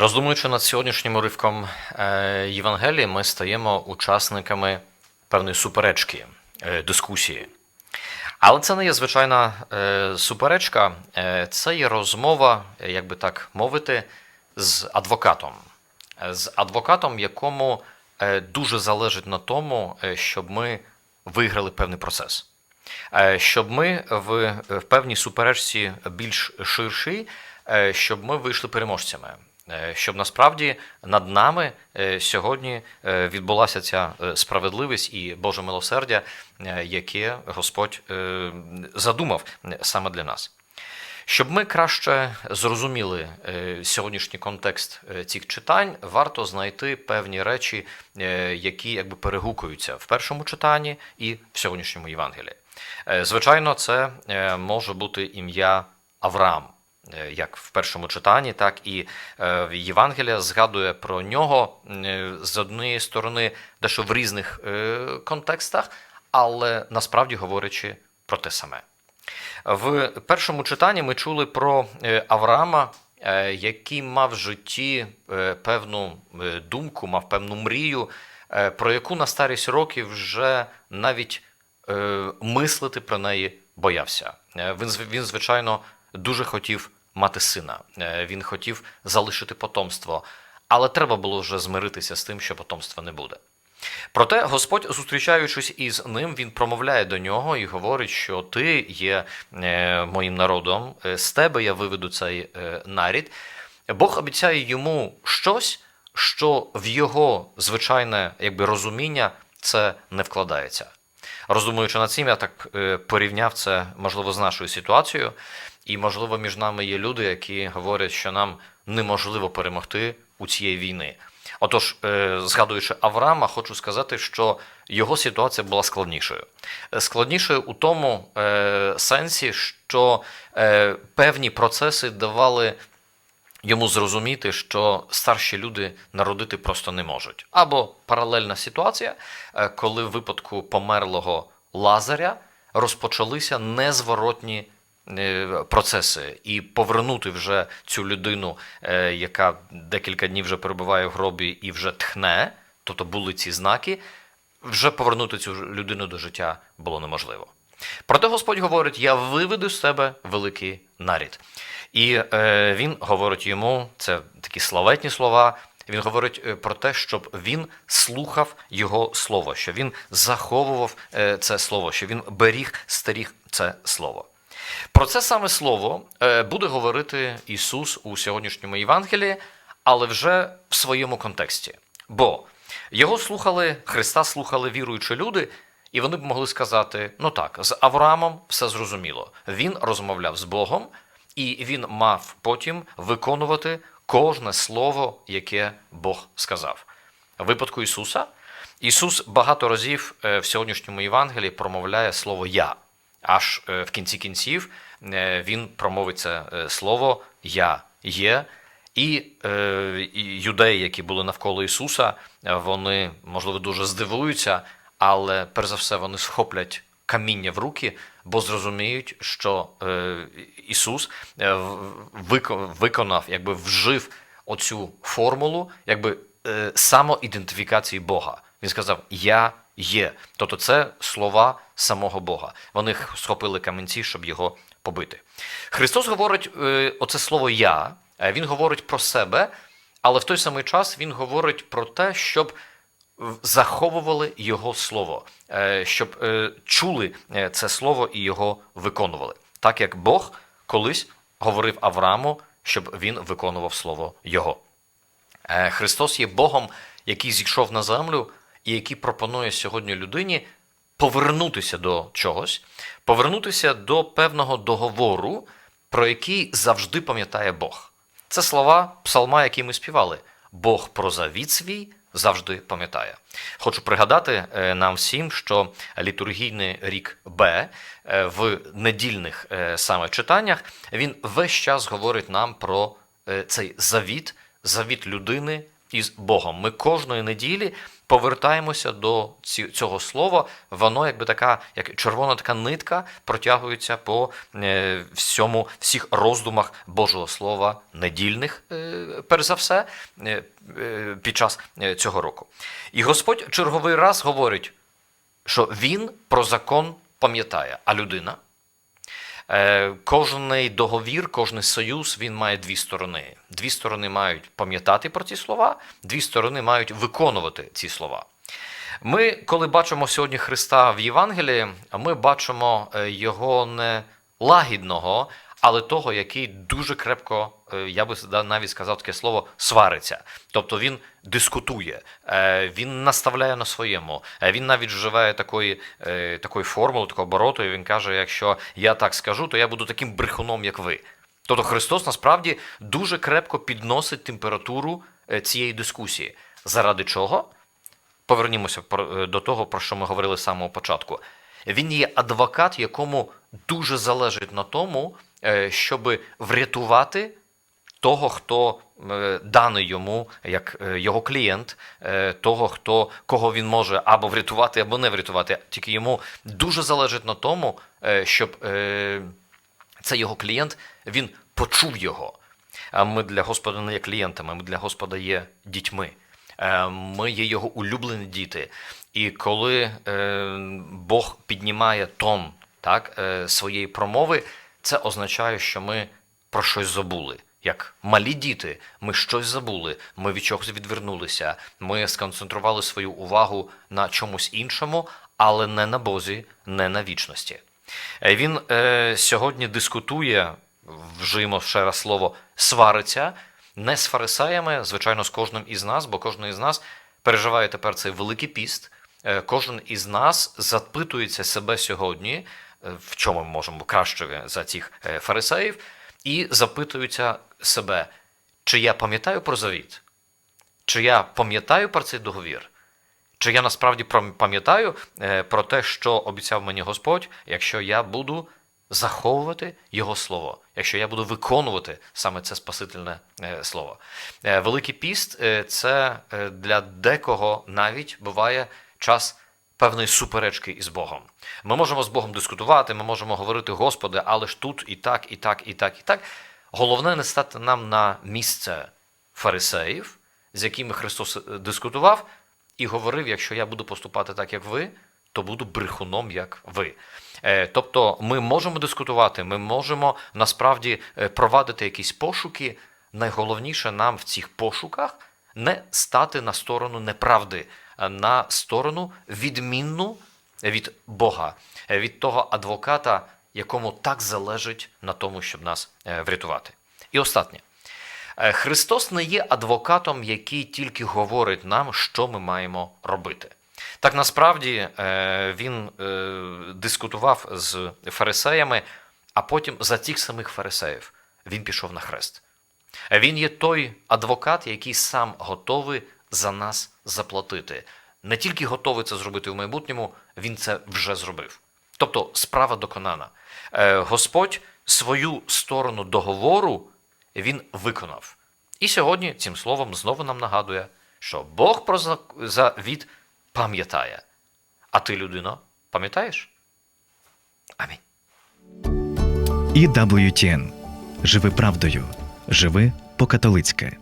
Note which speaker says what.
Speaker 1: Роздумуючи над сьогоднішнім уривком е, Євангелії, ми стаємо учасниками певної суперечки, е, дискусії. Але це не є звичайна е, суперечка, це є розмова, як би так мовити, з адвокатом. З адвокатом, якому дуже залежить на тому, щоб ми виграли певний процес. Щоб ми в, певній суперечці більш ширшій, щоб ми вийшли переможцями. Е, Щоб насправді над нами е, сьогодні е, відбулася ця справедливість і Боже милосердя, яке Господь задумав саме для нас. Щоб ми краще зрозуміли сьогоднішній контекст цих читань, варто знайти певні речі, які якби перегукуються в першому читанні і в сьогоднішньому Євангелії. Звичайно, це може бути ім'я Авраам, як в першому читанні, так і е, Євангелія згадує про нього е, з однієї сторони, дещо в різних е, контекстах, але насправді говорячи про те саме. В першому читанні ми чули про е, Авраама, е, який мав в житті е, певну е, думку, мав певну мрію, е, про яку на старість років вже навіть е, мислити про неї боявся. Е, він, звичайно, дуже хотів мати сина. Е, Він хотів залишити потомство, але треба було вже змиритися з тим, що потомства не буде. Проте Господь, зустрічаючись із ним, він промовляє до нього і говорить, що ти є е, моїм народом, е, з тебе я виведу цей нарід. Бог обіцяє йому щось, що в його звичайне якби, розуміння це не вкладається. Роздумуючи над цим, я так порівняв це, можливо, з нашою ситуацією. І, можливо, між нами є люди, які говорять, що нам неможливо перемогти у цієї війни. Отож, е, згадуючи Авраама, хочу сказати, що його ситуація була складнішою. Е, Складнішою у тому е, сенсі, що певні процеси давали йому зрозуміти, що старші люди народити просто не можуть. Або паралельна ситуація, коли в випадку померлого Лазаря розпочалися незворотні процеси, і повернути вже цю людину, е, яка декілька днів вже перебуває в гробі і вже тхне, тобто були ці знаки, вже повернути цю людину до життя було неможливо. Проте Господь говорить: Я виведу з тебе великий нарід. І е, він говорить йому, це такі славетні слова. Він говорить е, про те, щоб він слухав його слово, що він заховував е, це слово, що він беріг, старіг це слово. Про це саме слово е, буде говорити Ісус у сьогоднішньому Євангелії, але вже в своєму контексті. Бо його слухали, Христа слухали віруючі люди, і вони б могли сказати: ну так, з Авраамом все зрозуміло. Він розмовляв з Богом, і він мав потім виконувати кожне слово, яке Бог сказав. В випадку Ісуса, Ісус багато разів е, в сьогоднішньому Євангелії промовляє слово Я. Аж е, в кінці кінців е, він промовить це е, слово Я є. І, е, юдеї, які були навколо Ісуса, вони, можливо, дуже здивуються, але перш за все вони схоплять каміння в руки, бо зрозуміють, що е, Ісус виконав, якби вжив оцю формулу, якби е, самоідентифікації Бога. Він сказав: Я є. Тобто це слова самого Бога. Вони схопили камінці, щоб його побити. Христос говорить е, оце слово Я. е, Він говорить про себе, але в той самий час він говорить про те, щоб заховували його слово, е, щоб чули це слово і його виконували. Так як Бог колись говорив Аврааму, щоб він виконував слово Його. Христос є Богом, який зійшов на землю і який пропонує сьогодні людині повернутися до чогось, повернутися до певного договору, про який завжди пам'ятає Бог. Це слова псалма, які ми співали. Бог про завіт свій завжди пам'ятає. Хочу пригадати е, нам всім, що літургійний рік Б е, в недільних е, саме читаннях він весь час говорить нам про цей завіт, завіт людини із Богом. Ми кожної неділі повертаємося до цього слова. Воно якби така, як червона така нитка, протягується по е, всьому всіх роздумах Божого Слова недільних, е, перш за все, е, під час цього року. І Господь черговий раз говорить, що Він про закон пам'ятає, а людина. Е, Кожний договір, кожний союз він має дві сторони. Дві сторони мають пам'ятати про ці слова, дві сторони мають виконувати ці слова. Ми, коли бачимо сьогодні Христа в Євангелії, ми бачимо е, його не лагідного, але того, який дуже крепко, е, я би навіть сказав таке слово, свариться. Тобто він дискутує, е, він наставляє на своєму. Е, Він навіть вживає такої, такої формули, такого обороту, і він каже: якщо я так скажу, то я буду таким брехуном, як ви. Тобто Христос насправді дуже крепко підносить температуру цієї дискусії. Заради чого? Повернімося до того, про що ми говорили з самого початку. Він є адвокат, якому дуже залежить на тому, щоб врятувати того, хто е, даний йому як е, його клієнт, е, того, хто кого він може або врятувати, або не врятувати. Тільки йому дуже залежить на тому, е, щоб е, цей його клієнт він почув його. А ми для Господа не є клієнтами, ми для Господа є дітьми. Е, Ми є його улюблені діти. І коли е, Бог піднімає тон так, е, своєї промови, це означає, що ми про щось забули. Як малі діти, ми щось забули, ми від чогось відвернулися, ми сконцентрували свою увагу на чомусь іншому, але не на Бозі, не на вічності. Е, Він е, сьогодні дискутує, вжиємо ще раз слово, свариться не з фарисеями, звичайно, з кожним із нас, бо кожен із нас переживає тепер цей великий піст. Е, Кожен із нас запитується себе сьогодні, в чому ми можемо краще за цих е, фарисеїв, і запитується себе, чи я пам'ятаю про завіт, чи я пам'ятаю про цей договір. Чи я насправді пам'ятаю е, про те, що обіцяв мені Господь, якщо я буду заховувати Його слово, якщо я буду виконувати саме це спасительне е, слово? Е, Великий піст е, це е, для декого навіть буває час певної суперечки із Богом. Ми можемо з Богом дискутувати, ми можемо говорити, Господи, але ж тут і так, і так, і так, і так. Головне не стати нам на місце фарисеїв, з якими Христос е, дискутував, і говорив: якщо я буду поступати так, як ви, то буду брехуном, як ви. Е, Тобто ми можемо дискутувати, ми можемо насправді е, провадити якісь пошуки. Найголовніше нам в цих пошуках не стати на сторону неправди, на сторону відмінну від Бога, від того адвоката, якому так залежить на тому, щоб нас е, врятувати. І останнє. Е, Христос не є адвокатом, який тільки говорить нам, що ми маємо робити. Так насправді е, він дискутував з фарисеями, а потім за цих самих фарисеїв він пішов на хрест. Він є той адвокат, який сам готовий за нас заплатити. Не тільки готовий це зробити в майбутньому, він це вже зробив. Тобто справа доконана. Е, Господь свою сторону договору він виконав. І сьогодні цим словом знову нам нагадує, що Бог про завіт пам'ятає. А ти, людино, пам'ятаєш? Амінь.
Speaker 2: І WTN. Живи правдою. Живи по-католицьки.